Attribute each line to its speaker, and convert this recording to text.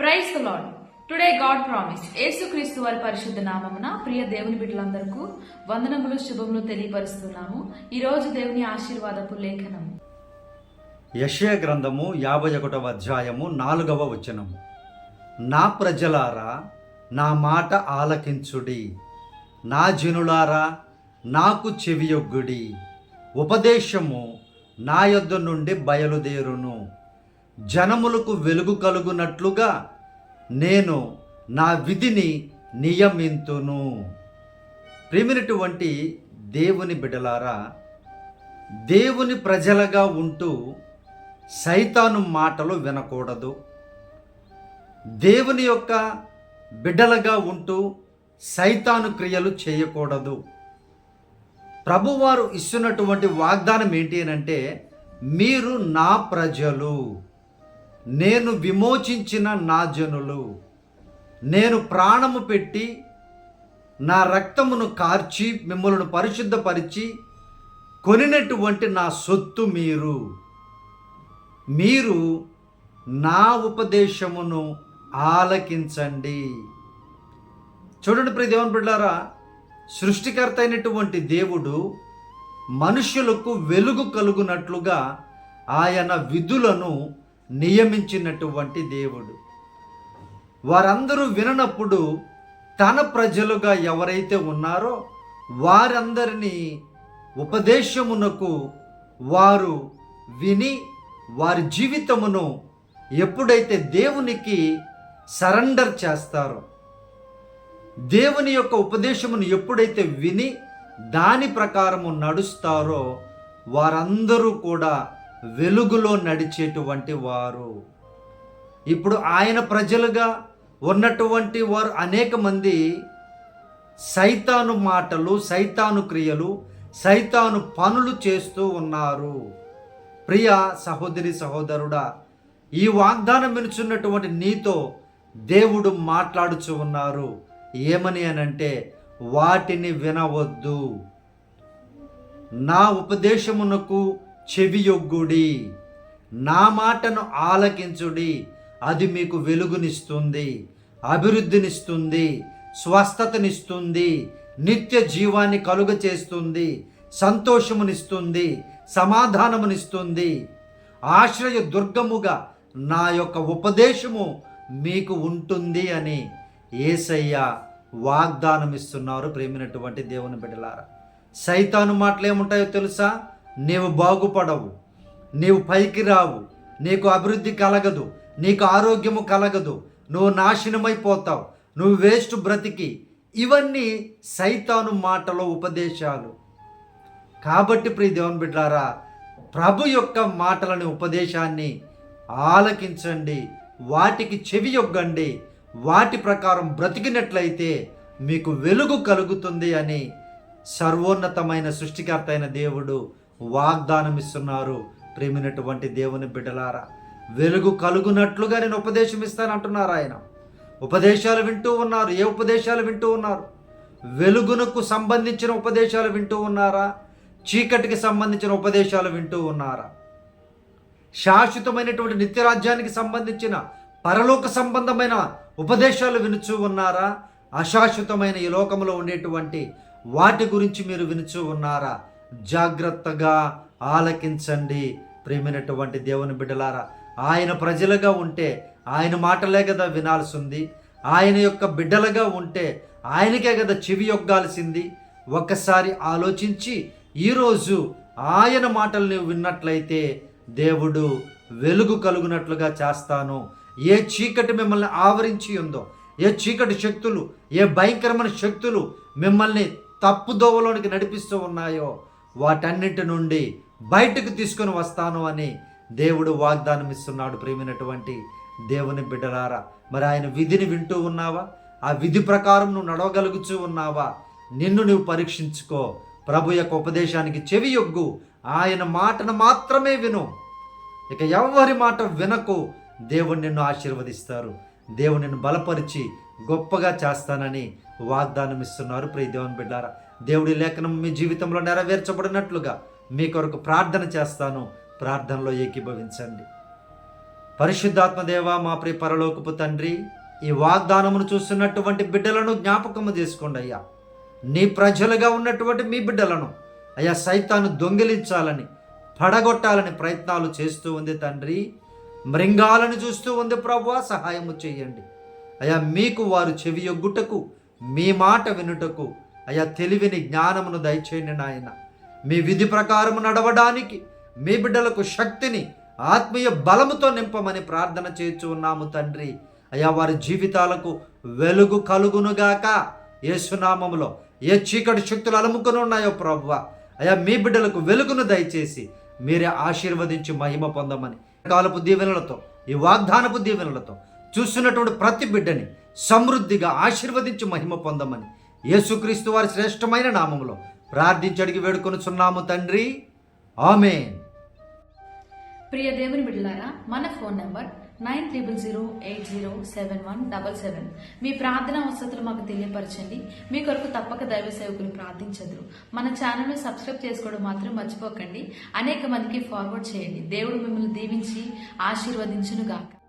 Speaker 1: Praise lord today god promise. యేసుక్రీస్తు వారి పరిశుద్ధ నామమున ప్రియ దేవుని బిడ్డలందరకు వందనములు శుభములు తెలియపరుస్తున్నాము. ఈ రోజు దేవుని ఆశీర్వాదపు లేఖనము.
Speaker 2: యశయ గ్రంథము యాభై ఒకటవ అధ్యాయము నాలుగవ వచనము. నా ప్రజలారా నా మాట ఆలకించుడి. నా జనులారా నాకు చెవియొగ్గుడి. ఉపదేశము నా యొద్ద నుండి బయలుదేరును. జనములకు వెలుగు కలుగునట్లుగా నేను నా విధిని నియమింతును. ప్రేమినటువంటి దేవుని బిడలారా దేవుని ప్రజలుగా ఉంటూ సైతాను మాటలు వినకూడదు. దేవుని యొక్క బిడ్డలుగా ఉంటూ సైతాను క్రియలు చేయకూడదు. ప్రభువారు ఇస్తున్నటువంటి వాగ్దానం ఏంటి అని అంటే మీరు నా ప్రజలు. నేను విమోచించిన నా జనులు నేను ప్రాణము పెట్టి నా రక్తమును కార్చి మిమ్మల్ని పరిశుద్ధపరిచి కొనినటువంటి నా సొత్తు మీరు. మీరు నా ఉపదేశమును ఆలకించండి. చూడండి ప్రియ దేవుని బిడ్డారా సృష్టికర్త అయినటువంటి దేవుడు మనుష్యులకు వెలుగు కలుగునట్లుగా ఆయన విధులను నియమించినటువంటి దేవుడు. వారందరూ విననప్పుడు తన ప్రజలుగా ఎవరైతే ఉన్నారో వారందరినీ ఉపదేశమునకు వారు విని వారి జీవితమును ఎప్పుడైతే దేవునికి సరెండర్ చేస్తారో దేవుని యొక్క ఉపదేశమును ఎప్పుడైతే విని దాని ప్రకారము నడుస్తారో వారందరూ కూడా వెలుగులో నడిచేటువంటి వారు. ఇప్పుడు ఆయన ప్రజలుగా ఉన్నటువంటి వారు అనేక మంది సైతాను మాటలు సైతాను క్రియలు సైతాను పనులు చేస్తూ ఉన్నారు. ప్రియ సహోదరి సహోదరుడా ఈ వాగ్దానం వినుచున్నటువంటి నీతో దేవుడు మాట్లాడుచు ఉన్నారు. ఏమని అనంటే వాటిని వినవద్దు. నా ఉపదేశమునకు చెవియొగ్గుడి నా మాటను ఆలకించుడి అది మీకు వెలుగునిస్తుంది అభివృద్ధినిస్తుంది స్వస్థతనిస్తుంది నిత్య జీవాన్ని కలుగ చేస్తుంది సంతోషమునిస్తుంది సమాధానమునిస్తుంది. ఆశ్రయ దుర్గముగా నా యొక్క ఉపదేశము మీకు ఉంటుంది అని ఏసయ్య వాగ్దానం ఇస్తున్నారు ప్రేమినటువంటి దేవుని బిడ్డలారా. సైతాను మాటలు ఏముంటాయో తెలుసా? నీవు బాగుపడవు. నీవు పైకి రావు. నీకు అభివృద్ధి కలగదు. నీకు ఆరోగ్యము కలగదు. నువ్వు నాశనమైపోతావు నువ్వు వేస్ట్ బ్రతికి. ఇవన్నీ సైతాను మాటలో ఉపదేశాలు. కాబట్టి ప్రియ దేవుని బిడ్డారా ప్రభు యొక్క మాటలని ఉపదేశాన్ని ఆలకించండి. వాటికి చెవి యొగ్గండి. వాటి ప్రకారం బ్రతికినట్లయితే మీకు వెలుగు కలుగుతుంది అని సర్వోన్నతమైన సృష్టికర్త అయిన దేవుడు వాగ్దానం ఇస్తున్నారు ప్రేమినటువంటి దేవుని బిడ్డలారా వెలుగు కలుగునట్లుగా నేను ఉపదేశం ఇస్తానంటున్నారు ఆయన. ఉపదేశాలు వింటూ ఉన్నారు. ఏ ఉపదేశాలు వింటూ ఉన్నారు? వెలుగునకు సంబంధించిన ఉపదేశాలు వింటూ ఉన్నారా? చీకటికి సంబంధించిన ఉపదేశాలు వింటూ ఉన్నారా? శాశ్వతమైనటువంటి నిత్యరాజ్యానికి సంబంధించిన పరలోక సంబంధమైన ఉపదేశాలు వినుచూ ఉన్నారా? అశాశ్వతమైన ఈ లోకంలో ఉండేటువంటి వాటి గురించి మీరు వినుచూ ఉన్నారా? జాగ్రత్తగా ఆలకించండి ప్రేమైనటువంటి దేవుని బిడ్డలారా. ఆయన ప్రజలుగా ఉంటే ఆయన మాటలే కదా వినాల్సి ఉంది ఆయన యొక్క బిడ్డలుగా ఉంటే ఆయనకే కదా చెవి యొగ్గాల్సింది. ఒక్కసారి ఆలోచించి ఈరోజు ఆయన మాటల్ని విన్నట్లయితే దేవుడు వెలుగు కలుగునట్లుగా చేస్తాను. ఏ చీకటి మిమ్మల్ని ఆవరించి ఉందో ఏ చీకటి శక్తులు ఏ భయంకరమైన శక్తులు మిమ్మల్ని తప్పుదోవలోనికి నడిపిస్తూ ఉన్నాయో వాటన్నిటి నుండి బయటకు తీసుకొని వస్తాను అని దేవుడు వాగ్దానం ఇస్తున్నాడు ప్రేమినటువంటి దేవుని బిడ్డలారా. మరి ఆయన విధిని వింటూ ఉన్నావా? ఆ విధి ప్రకారం నువ్వు నడవగలుగుతూ ఉన్నావా? నిన్ను నువ్వు పరీక్షించుకో. ప్రభు యొక్క ఉపదేశానికి చెవి యొగ్గు. ఆయన మాటను మాత్రమే విను. ఇక ఎవరి మాట వినకు? దేవుడు నిన్ను ఆశీర్వదిస్తారు. దేవుడు నిన్ను బలపరిచి గొప్పగా చేస్తానని వాగ్దానం ఇస్తున్నారు ప్రియ దేవుని బిడ్డారా. దేవుడి లేఖనం మీ జీవితంలో నెరవేర్చబడినట్లుగా మీ కొరకు ప్రార్థన చేస్తాను. ప్రార్థనలో ఏకీభవించండి. పరిశుద్ధాత్మ దేవ మా ప్రియ పరలోకపు తండ్రి ఈ వాగ్దానమును చూస్తున్నటువంటి బిడ్డలను జ్ఞాపకము చేసుకోండి అయ్యా. నీ ప్రజలుగా ఉన్నటువంటి మీ బిడ్డలను అయ్యా సైతాను దొంగిలించాలని పడగొట్టాలని ప్రయత్నాలు చేస్తూ ఉంది తండ్రి. మృంగాలను చూస్తూ ఉంది ప్రభు సహాయము చేయండి. అయ్యా మీకు వారు చెవియొగ్గుటకు మీ మాట వినుటకు అయా తెలివిని జ్ఞానమును దయచేయండి నాయన. మీ విధి ప్రకారము నడవడానికి మీ బిడ్డలకు శక్తిని ఆత్మీయ బలముతో నింపమని ప్రార్థన చేయొచ్చు ఉన్నాము తండ్రి. అయ్యా వారి జీవితాలకు వెలుగు కలుగునుగాక. యేసునామములో ఏ చీకటి శక్తులు అలుముకొని ఉన్నాయో ప్రభువ అయ్యా మీ బిడ్డలకు వెలుగును దయచేసి మీరే ఆశీర్వదించి మహిమ పొందమని. కాలపు దీవెనలతో ఈ వాగ్దానపు దీవెనలతో చూస్తున్నటువంటి ప్రతి బిడ్డని సమృద్ధిగా ఆశీర్వదించి మహిమ పొందమని యేసుక్రీస్తు వారి శ్రేష్టమైన నామములో ప్రార్థించి అడిగి వేడుకొనుచున్నాము తండ్రి. ఆమె
Speaker 1: ప్రియ దేవుని బిడ్డలారా మన phone number nine triple zero eight zero seven one double seven. మీ ప్రార్థన వసతులు మాకు తెలియపరచండి. మీ కొరకు తప్పక దైవ సేవకులు ప్రార్థించదురు. మన ఛానల్ను సబ్స్క్రైబ్ చేసుకోవడం మాత్రం మర్చిపోకండి. అనేక మందికి ఫార్వర్డ్ చేయండి. దేవుడు మిమ్మల్ని దీవించి ఆశీర్వదించునుగాక.